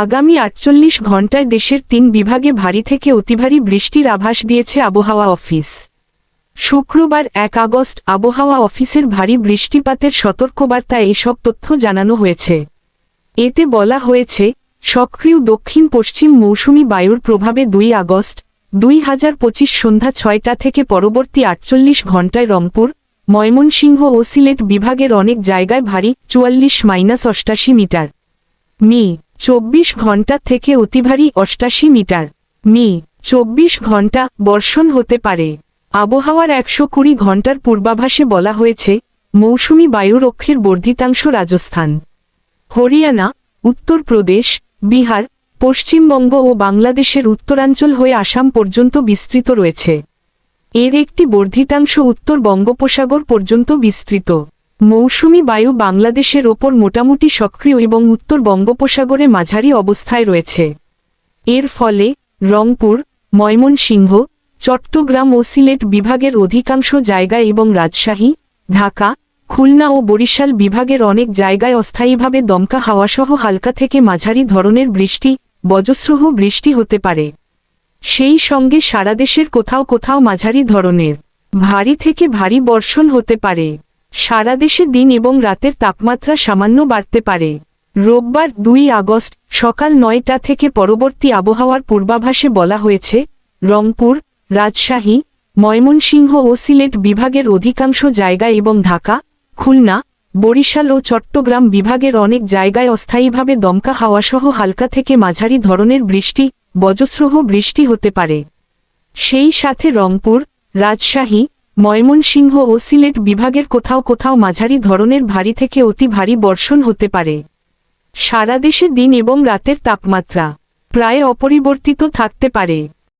আগামী আটচল্লিশ ঘণ্টায় দেশের তিন বিভাগে ভারী থেকে অতিভারী বৃষ্টির আভাস দিয়েছে আবহাওয়া অফিস। শুক্রবার এক আগস্ট আবহাওয়া অফিসের ভারী বৃষ্টিপাতের সতর্কবার্তায় এসব তথ্য জানানো হয়েছে। এতে বলা হয়েছে, সক্রিয় দক্ষিণ পশ্চিম মৌসুমি বায়ুর প্রভাবে দুই আগস্ট, দুই হাজার পঁচিশ সন্ধ্যা ছয়টা থেকে পরবর্তী আটচল্লিশ ঘণ্টায় রংপুর, ময়মনসিংহ ও সিলেট বিভাগের অনেক জায়গায় ভারী চুয়াল্লিশ মাইনাস অষ্টাশি মিটার। মি চব্বিশ ঘণ্টা থেকে অতিভারী অষ্টাশি মিটার। মি, চব্বিশ ঘণ্টা বর্ষণ হতে পারে। আবহাওয়ার একশো কুড়ি ঘণ্টার পূর্বাভাসে বলা হয়েছে, মৌসুমি বায়ুরক্ষের বর্ধিতাংশ রাজস্থান। হরিয়ানা, উত্তরপ্রদেশ, বিহার, পশ্চিমবঙ্গ ও বাংলাদেশের উত্তরাঞ্চল হয়ে আসাম পর্যন্ত বিস্তৃত রয়েছে। এর একটি বর্ধিতাংশ উত্তর বঙ্গোপসাগর পর্যন্ত বিস্তৃত। মৌসুমি বায়ু বাংলাদেশের ওপর মোটামুটি সক্রিয় এবং উত্তর বঙ্গোপসাগরে মাঝারি অবস্থায় রয়েছে। এর ফলে রংপুর, ময়মনসিংহ, চট্টগ্রাম ও সিলেট বিভাগের অধিকাংশ জায়গায় এবং রাজশাহী, ঢাকা, খুলনা ও বরিশাল বিভাগের অনেক জায়গায় অস্থায়ীভাবে দমকা হাওয়াসহ হালকা থেকে মাঝারি ধরনের বৃষ্টি, বজ্রসহ বৃষ্টি হতে পারে। সেই সঙ্গে সারা দেশের কোথাও কোথাও মাঝারি ধরনের, ভারী থেকে ভারী বর্ষণ হতে পারে। সারা দেশে দিন এবং রাতের তাপমাত্রা সামান্য বাড়তে পারে। রোববার দুই আগস্ট, সকাল নয়টা থেকে পরবর্তী আবহাওয়ার পূর্বাভাসে বলা হয়েছে, রংপুর, রাজশাহী, ময়মনসিংহ ও সিলেট বিভাগের অধিকাংশ জায়গায় এবং ঢাকা, খুলনা, বরিশাল ও চট্টগ্রাম বিভাগের অনেক জায়গায় অস্থায়ীভাবে দমকা হাওয়াসহ হালকা থেকে মাঝারি ধরনের বৃষ্টি, বজ্রসহ বৃষ্টি হতে পারে। সেই সাথে রংপুর, রাজশাহী ময়মনসিংহ ও সিলেট বিভাগের কোথাও কোথাও মাঝারি ধরনের ভারী থেকে অতি ভারী বর্ষণ হতে পারে। সারা দেশে দিন এবং রাতের তাপমাত্রা প্রায় অপরিবর্তিত থাকতে পারে।